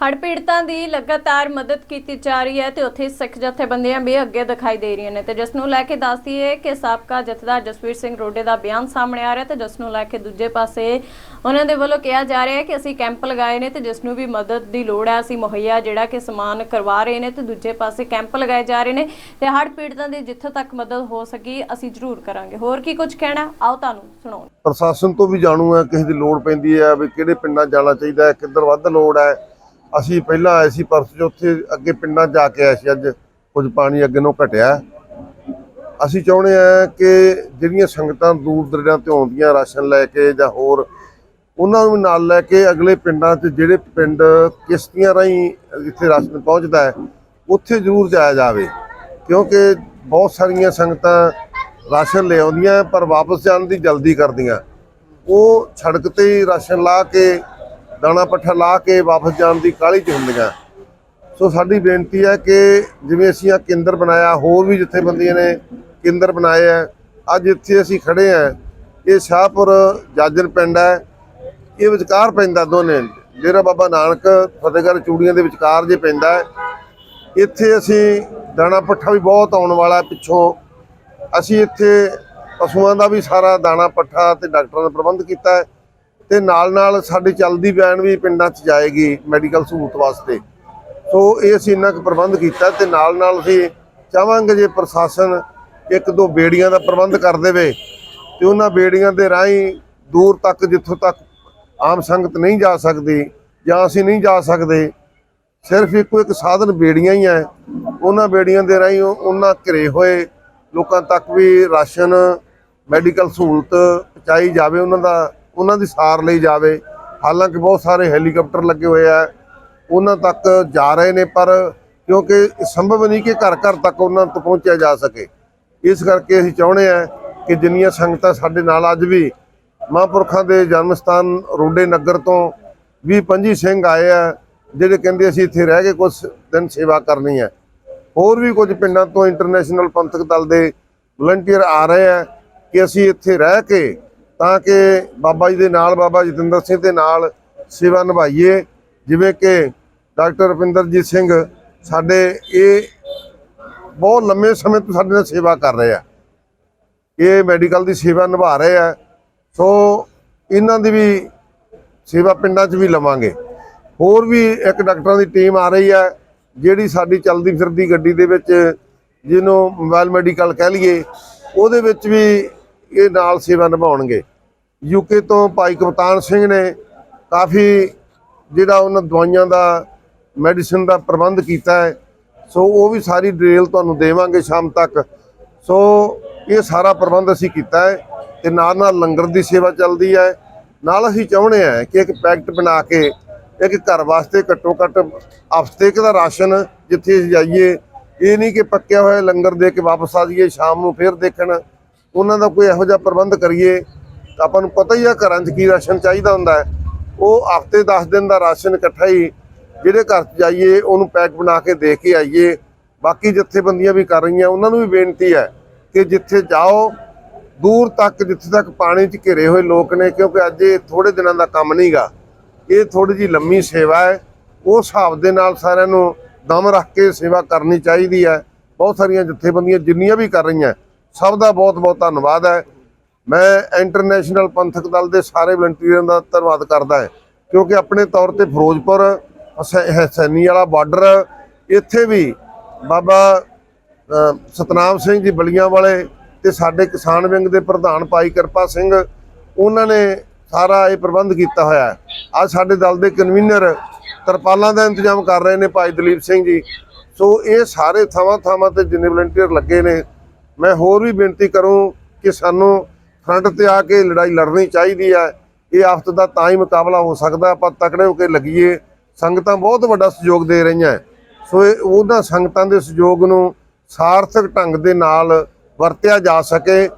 ਹੜ੍ਹ ਪੀੜਤਾਂ ਦੀ ਲਗਾਤਾਰ ਮਦਦ ਕੀਤੀ ਜਾ ਰਹੀ ਹੈ ਤੇ ਉੱਥੇ ਸਿੱਖ ਜਥੇਬੰਦੀਆਂ ਵੀ ਅੱਗੇ ਦਿਖਾਈ ਦੇ ਰਹੀਆਂ ਨੇ ਤੇ ਜਿਸ ਨੂੰ ਲੈ ਕੇ ਦੱਸਦੀ ਹੈ ਕਿ ਸਾਬਕਾ ਜਥੇਦਾਰ ਜਸਵੀਰ ਸਿੰਘ ਰੋਡੇ ਦਾ ਬਿਆਨ ਸਾਹਮਣੇ ਆ ਰਿਹਾ ਤੇ ਜਿਸ ਨੂੰ ਲੈ ਕੇ ਦੂਜੇ ਪਾਸੇ ਉਹਨਾਂ ਦੇ ਵੱਲੋਂ ਕਿਹਾ ਜਾ ਰਿਹਾ ਹੈ ਕਿ ਅਸੀਂ ਕੈਂਪ ਲਗਾਏ ਨੇ ਤੇ ਜਿਸ ਨੂੰ ਵੀ ਮਦਦ ਦੀ ਲੋੜ ਹੈ, ਅਸੀਂ ਮੁਹੱਈਆ ਜਿਹੜਾ ਕਿ ਸਮਾਨ ਕਰਵਾ ਰਹੇ ਨੇ ਤੇ ਦੂਜੇ ਪਾਸੇ ਕੈਂਪ ਲਗਾਏ ਜਾ ਰਹੇ ਨੇ ਤੇ ਹੜ੍ਹ ਪੀੜਤਾਂ ਦੀ ਜਿੱਥੋਂ ਤੱਕ ਮਦਦ ਹੋ ਸਕੀ ਅਸੀਂ ਜ਼ਰੂਰ ਕਰਾਂਗੇ। ਹੋਰ ਕੀ ਕੁਝ ਕਹਿਣਾ? ਆਓ ਤੁਹਾਨੂੰ ਸੁਣਾਉਣ ਪ੍ਰਸ਼ਾਸਨ ਤੋਂ ਵੀ ਜਾਣੂ ਹੈ, ਕਿਸੇ ਦੀ ਲੋੜ ਪੈਂਦੀ ਹੈ ਵੀ ਕਿਹੜੇ ਪਿੰਡਾਂ ਜਾਣਾ ਚਾਹੀਦਾ ਹੈ, ਕਿੱਧਰ ਵੱਧ ਲੋੜ ਹੈ। ਅਸੀਂ ਪਹਿਲਾਂ ਆਏ ਸੀ ਪਰਸੋਂ ਉੱਥੇ ਅੱਗੇ ਪਿੰਡਾਂ 'ਚ ਜਾ ਕੇ ਆਏ ਸੀ ਅੱਜ। ਕੁਝ ਪਾਣੀ ਅੱਗੇ ਨੂੰ ਘਟਿਆ। ਅਸੀਂ ਚਾਹੁੰਦੇ ਆ ਕਿ ਜਿਹੜੀਆਂ ਸੰਗਤਾਂ ਦੂਰ ਦਰਿਆ 'ਤੇ ਆਉਂਦੀਆਂ, ਰਾਸ਼ਨ ਲੈ ਕੇ ਜਾਂ ਹੋਰ, ਉਹਨਾਂ ਨੂੰ ਨਾਲ ਲੈ ਕੇ ਅਗਲੇ ਪਿੰਡਾਂ 'ਚ ਜਿਹੜੇ ਪਿੰਡ ਕਿਸ਼ਤੀਆਂ ਰਾਹੀਂ ਇੱਥੇ ਰਾਸ਼ਨ ਪਹੁੰਚਦਾ ਹੈ, ਉੱਥੇ ਜ਼ਰੂਰ ਜਾਇਆ ਜਾਵੇ। ਕਿਉਂਕਿ ਬਹੁਤ ਸਾਰੀਆਂ ਸੰਗਤਾਂ ਰਾਸ਼ਨ ਲੈ ਆਉਂਦੀਆਂ, ਪਰ ਵਾਪਸ ਜਾਣ ਦੀ ਜਲਦੀ ਕਰਦੀਆਂ। ਉਹ ਸੜਕ ਤੇ ਹੀ ਰਾਸ਼ਨ ਲਾ ਕੇ ਦਾਣਾ ਪੱਠਾ ਲਾ ਕੇ ਵਾਪਸ ਜਾਣ ਦੀ ਕਾਹਲੀ 'ਚ ਹੁੰਦੀਆਂ। ਸੋ ਸਾਡੀ ਬੇਨਤੀ ਹੈ ਕਿ ਜਿਵੇਂ ਅਸੀਂ ਆ ਕੇਂਦਰ ਬਣਾਇਆ, ਹੋਰ ਵੀ ਜਥੇਬੰਦੀਆਂ ਨੇ ਕੇਂਦਰ ਬਣਾਏ ਆ, ਅੱਜ ਇੱਥੇ ਅਸੀਂ ਖੜੇ ਆ। ਇਹ ਸ਼ਾਹਪੁਰ ਜਾਜਰ ਪਿੰਡ ਹੈ। ਇਹ ਵਿਚਕਾਰ ਪੈਂਦਾ ਦੋਨੇ। ਡੇਰਾ ਬਾਬਾ ਨਾਨਕ ਫਤਿਹਗੜ੍ਹ ਚੂੜੀਆਂ ਦੇ ਵਿਚਕਾਰ ਜੇ ਪੈਂਦਾ ਇੱਥੇ ਅਸੀਂ ਦਾਣਾ ਪੱਠਾ ਵੀ ਬਹੁਤ ਆਉਣ ਵਾਲਾ ਪਿੱਛੋਂ। ਅਸੀਂ ਇੱਥੇ ਪਸ਼ੂਆਂ ਦਾ ਵੀ ਸਾਰਾ ਦਾਣਾ ਪੱਠਾ ਤੇ ਡਾਕਟਰਾਂ ਦਾ ਪ੍ਰਬੰਧ ਕੀਤਾ ਹੈ। ਤੇ ਨਾਲ ਨਾਲ ਸਾਡੀ ਚੱਲਦੀ ਵੈਨ ਵੀ ਪਿੰਡਾਂ 'ਚ ਜਾਏਗੀ ਮੈਡੀਕਲ ਸਹੂਲਤ ਵਾਸਤੇ। ਸੋ ਇਹ ਅਸੀਂ ਇੰਨਾ ਕੁ ਪ੍ਰਬੰਧ ਕੀਤਾ ਤੇ ਨਾਲ ਨਾਲ ਅਸੀਂ ਚਾਹਾਂਗੇ ਜੇ ਪ੍ਰਸ਼ਾਸਨ ਇੱਕ ਦੋ ਬੇੜੀਆਂ ਦਾ ਪ੍ਰਬੰਧ ਕਰ ਦੇਵੇ ਤੇ ਉਹਨਾਂ ਬੇੜੀਆਂ ਦੇ ਰਾਹੀਂ ਦੂਰ ਤੱਕ, ਜਿੱਥੋਂ ਤੱਕ ਆਮ ਸੰਗਤ ਨਹੀਂ ਜਾ ਸਕਦੀ ਜਾਂ ਅਸੀਂ ਨਹੀਂ ਜਾ ਸਕਦੇ, ਸਿਰਫ ਇੱਕੋ ਇੱਕ ਸਾਧਨ ਬੇੜੀਆਂ ਹੀ ਹੈ। ਉਹਨਾਂ ਬੇੜੀਆਂ ਦੇ ਰਾਹੀਂ ਉਹਨਾਂ ਘਰੇ ਹੋਏ ਲੋਕਾਂ ਤੱਕ ਵੀ ਰਾਸ਼ਨ, ਮੈਡੀਕਲ ਸਹੂਲਤ ਪਹੁੰਚਾਈ ਜਾਵੇ, ਉਹਨਾਂ ਦਾ ਉਹਨਾਂ ਦੀ ਸਾਰ ਲਈ ਜਾਵੇ। ਹਾਲਾਂਕਿ ਬਹੁਤ ਸਾਰੇ ਹੈਲੀਕਾਪਟਰ ਲੱਗੇ ਹੋਏ ਆ। ਉਹਨਾਂ ਤੱਕ ਜਾ ਰਹੇ ਨੇ, ਪਰ ਕਿਉਂਕਿ ਸੰਭਵ ਨਹੀਂ ਕਿ ਘਰ ਘਰ ਤੱਕ ਉਹਨਾਂ ਤੱਕ ਪਹੁੰਚਿਆ ਜਾ ਸਕੇ। ਇਸ ਕਰਕੇ ਅਸੀਂ ਚਾਹੁੰਦੇ ਆ ਕਿ ਜਿੰਨੀਆਂ ਸੰਗਤਾਂ ਸਾਡੇ ਨਾਲ ਅੱਜ ਵੀ ਮਹਾਂਪੁਰਖਾਂ ਦੇ ਜਨਮ ਸਥਾਨ ਰੋਡੇ ਨਗਰ ਤੋਂ 20 25 ਸਿੰਘ ਆਏ ਆ, ਜਿਹੜੇ ਕਹਿੰਦੇ ਅਸੀਂ ਇੱਥੇ ਰਹਿ ਕੇ ਕੁਝ ਦਿਨ ਸੇਵਾ ਕਰਨੀ ਹੈ। ਹੋਰ ਵੀ ਕੁਝ ਪਿੰਡਾਂ ਤੋਂ ਇੰਟਰਨੈਸ਼ਨਲ ਪੰਥਕ ਦਲ ਦੇ ਵਲੰਟੀਅਰ ਆ ਰਹੇ ਆ ਕਿ ਅਸੀਂ ਇੱਥੇ ਰਹਿ ਕੇ ਤਾਂ ਕਿ ਬਾਬਾ ਜੀ ਦੇ ਨਾਲ ਬਾਬਾ ਜਤਿੰਦਰ ਸਿੰਘ ਦੇ ਨਾਲ ਸੇਵਾ ਨਿਭਾਈਏ। ਜਿਵੇਂ ਕਿ ਡਾਕਟਰ ਰਵਿੰਦਰਜੀਤ ਸਿੰਘ ਸਾਡੇ ਇਹ ਬਹੁਤ ਲੰਮੇ ਸਮੇਂ ਤੋਂ ਸਾਡੇ ਨਾਲ ਸੇਵਾ ਕਰ ਰਹੇ ਆ। ਇਹ ਮੈਡੀਕਲ ਦੀ ਸੇਵਾ ਨਿਭਾ ਰਹੇ ਆ। ਸੋ ਇਹਨਾਂ ਦੀ ਵੀ ਸੇਵਾ ਪਿੰਡਾਂ 'ਚ ਵੀ ਲਵਾਂਗੇ। ਹੋਰ ਵੀ ਇੱਕ ਡਾਕਟਰਾਂ ਦੀ ਟੀਮ ਆ ਰਹੀ ਹੈ ਜਿਹੜੀ ਸਾਡੀ ਚਲਦੀ ਫਿਰਦੀ ਗੱਡੀ ਦੇ ਵਿੱਚ, ਜਿਹਨੂੰ ਮੋਬਾਈਲ ਮੈਡੀਕਲ ਕਹਿ ਲਈਏ, ਉਹਦੇ ਵਿੱਚ ਵੀ ਇਹ ਨਾਲ ਸੇਵਾ ਨਿਭਾਉਣਗੇ। ਯੂਕੇ ਤੋਂ ਭਾਈ ਕਪਤਾਨ ਸਿੰਘ ਨੇ ਕਾਫੀ ਜਿਹੜਾ ਉਹਨਾਂ ਦਵਾਈਆਂ ਦਾ, ਮੈਡੀਸਿਨ ਦਾ ਪ੍ਰਬੰਧ ਕੀਤਾ ਹੈ। ਸੋ ਉਹ ਵੀ ਸਾਰੀ ਡਿਟੇਲ ਤੁਹਾਨੂੰ ਦੇਵਾਂਗੇ ਸ਼ਾਮ ਤੱਕ। ਸੋ ਇਹ ਸਾਰਾ ਪ੍ਰਬੰਧ ਅਸੀਂ ਕੀਤਾ ਹੈ ਤੇ ਨਾਲ ਨਾਲ ਲੰਗਰ ਦੀ ਸੇਵਾ ਚੱਲਦੀ ਹੈ। ਨਾਲ ਅਸੀਂ ਚਾਹੁੰਦੇ ਹਾਂ ਕਿ ਇੱਕ ਪੈਕਟ ਬਣਾ ਕੇ ਇੱਕ ਘਰ ਵਾਸਤੇ ਘੱਟੋ ਘੱਟ ਹਫ਼ਤੇ ਕੁ ਦਾ ਰਾਸ਼ਨ ਜਿੱਥੇ ਅਸੀਂ ਜਾਈਏ। ਇਹ ਨਹੀਂ ਕਿ ਪੱਕਿਆ ਹੋਇਆ ਲੰਗਰ ਦੇ ਕੇ ਵਾਪਸ ਆ ਜਾਈਏ, ਸ਼ਾਮ ਨੂੰ ਫੇਰ ਦੇਖਣ। ਉਹਨਾਂ ਦਾ ਕੋਈ ਇਹੋ ਜਿਹਾ ਪ੍ਰਬੰਧ ਕਰੀਏ, ਤਾਂ ਆਪਾਂ ਨੂੰ ਪਤਾ ਹੀ ਆ ਘਰਾਂ 'ਚ ਕੀ ਰਾਸ਼ਨ ਚਾਹੀਦਾ ਹੁੰਦਾ ਹੈ। ਉਹ ਹਫ਼ਤੇ 10 ਦਿਨ ਦਾ ਰਾਸ਼ਨ ਇਕੱਠਾ ਹੀ ਜਿਹੜੇ ਘਰ 'ਚ ਜਾਈਏ, ਉਹਨੂੰ ਪੈਕ ਬਣਾ ਕੇ ਦੇ ਕੇ ਆਈਏ। ਬਾਕੀ ਜਥੇਬੰਦੀਆਂ ਵੀ ਕਰ ਰਹੀਆਂ, ਉਹਨਾਂ ਨੂੰ ਵੀ ਬੇਨਤੀ ਹੈ ਕਿ ਜਿੱਥੇ ਜਾਓ, ਦੂਰ ਤੱਕ, ਜਿੱਥੇ ਤੱਕ ਪਾਣੀ 'ਚ ਘਿਰੇ ਹੋਏ ਲੋਕ ਨੇ, ਕਿਉਂਕਿ ਅੱਜ ਇਹ ਥੋੜੇ ਦਿਨਾਂ ਦਾ ਕੰਮ ਨਹੀਂਗਾ ਇਹ ਥੋੜੀ ਜੀ ਲੰਮੀ ਸੇਵਾ ਹੈ। ਉਸ ਹਿਸਾਬ ਦੇ ਨਾਲ ਸਾਰਿਆਂ ਨੂੰ ਦਮ ਰੱਖ ਕੇ ਸੇਵਾ ਕਰਨੀ ਚਾਹੀਦੀ ਹੈ। ਬਹੁਤ ਸਾਰੀਆਂ ਜਥੇਬੰਦੀਆਂ ਜਿੰਨੀਆਂ ਵੀ ਕਰ ਰਹੀਆਂ ਸਭ ਦਾ ਬਹੁਤ ਬਹੁਤ ਧੰਨਵਾਦ ਹੈ। ਮੈਂ ਇੰਟਰਨੈਸ਼ਨਲ ਪੰਥਕ ਦਲ ਦੇ ਸਾਰੇ ਵਲੰਟੀਅਰਾਂ ਦਾ ਧੰਨਵਾਦ ਕਰਦਾ ਹਾਂ, ਕਿਉਂਕਿ ਆਪਣੇ ਤੌਰ ਤੇ ਫਿਰੋਜ਼ਪੁਰ, ਹਸੈ- ਹਸੈਨੀ ਵਾਲਾ ਬਾਰਡਰ, ਇੱਥੇ ਵੀ ਬਾਬਾ ਸਤਨਾਮ ਸਿੰਘ ਜੀ ਬਲੀਆਂ ਵਾਲੇ ਤੇ ਸਾਡੇ ਕਿਸਾਨ ਵਿੰਗ ਦੇ ਪ੍ਰਧਾਨ ਭਾਈ ਕਿਰਪਾ ਸਿੰਘ, ਉਹਨਾਂ ਨੇ ਸਾਰਾ ਇਹ ਪ੍ਰਬੰਧ ਕੀਤਾ ਹੋਇਆ ਹੈ। ਅੱਜ ਸਾਡੇ ਦਲ ਦੇ ਕਨਵੀਨਰ ਤਰਪਾਲਾਂ ਦਾ ਇੰਤਜ਼ਾਮ ਕਰ ਰਹੇ ਨੇ ਭਾਈ ਦਲੀਪ ਸਿੰਘ ਜੀ। ਸੋ ਇਹ ਸਾਰੇ ਥਾਵਾਂ ਥਾਵਾਂ ਤੇ ਜਿੰਨੇ ਵਲੰਟੀਅਰ ਲੱਗੇ ਨੇ ਮੈਂ ਹੋਰ ਵੀ ਬੇਨਤੀ ਕਰੂੰ ਕਿ ਸਾਨੂੰ ਫਰੰਟ ਤੇ ਆ ਕੇ ਲੜਾਈ ਲੜਨੀ ਚਾਹੀਦੀ ਹੈ। ਇਹ ਆਫਤ ਦਾ ਤਾਂ ਹੀ ਮੁਕਾਬਲਾ ਹੋ ਸਕਦਾ, ਆਪਾਂ ਤਕੜੇ ਹੋ ਕੇ ਲੱਗੀਏ। ਸੰਗਤਾਂ ਬਹੁਤ ਵੱਡਾ ਸਹਿਯੋਗ ਦੇ ਰਹੀਆਂ। ਸੋ ਉਹਨਾਂ ਸੰਗਤਾਂ ਦੇ ਸਹਿਯੋਗ ਨੂੰ ਸਾਰਥਕ ਢੰਗ ਦੇ ਨਾਲ ਵਰਤਿਆ ਜਾ ਸਕੇ।